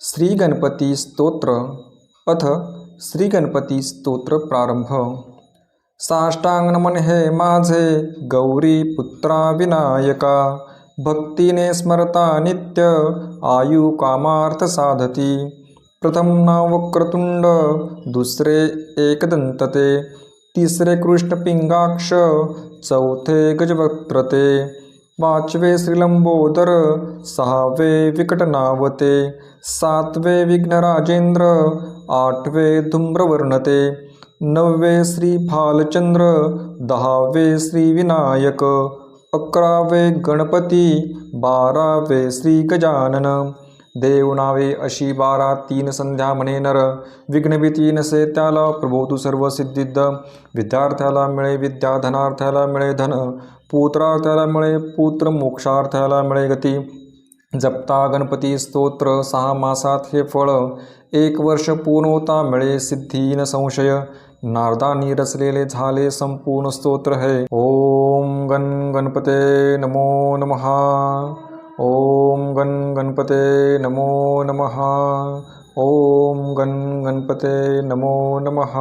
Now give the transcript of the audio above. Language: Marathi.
श्री गणपती स्तोत्र अथ श्री गणपती स्तोत्र प्रारंभ। साष्टांग नमन हे माझे गौरी पुत्रा विनायका भक्तीने स्मरता नित्य आयु कामार्थ साधती। प्रथम नाव वक्रतुंड दुसरे एकदंतते तिसरे कृष्ण पिंगाक्ष चौथे गजवक्त्रते पाचवे श्रीलंबोदर सहावे विकटनावते सातवे विघ्नराजेंद्र आठवे धूम्रवर्णते नववे श्री भालचंद्र दहावे श्री विनायक अकरावे गणपती बारावे श्री गजानन. देवनावे अशी बारा तीन संध्या म्हणे नर. विघ्नभीती नसे त्याला प्रबोधू सर्व सिद्धिद्ध. विद्यार्थ्याला मिळे विद्या धनार्थ्याला मिळे धन. पुत्रार्थ्याला मिळे पुत्र मोक्षार्थ्याला मिळे गती. जपता गणपती स्तोत्र सहा मासात हे फळ. एक वर्ष पूर्ण होता मिळे सिद्धी न संशय. नारदानी रचलेले झाले संपूर्ण स्तोत्र हे. ओम गण गणपते नमो नमहा. गणपते नमो नमः. ओम गण गणपते नमो नमः.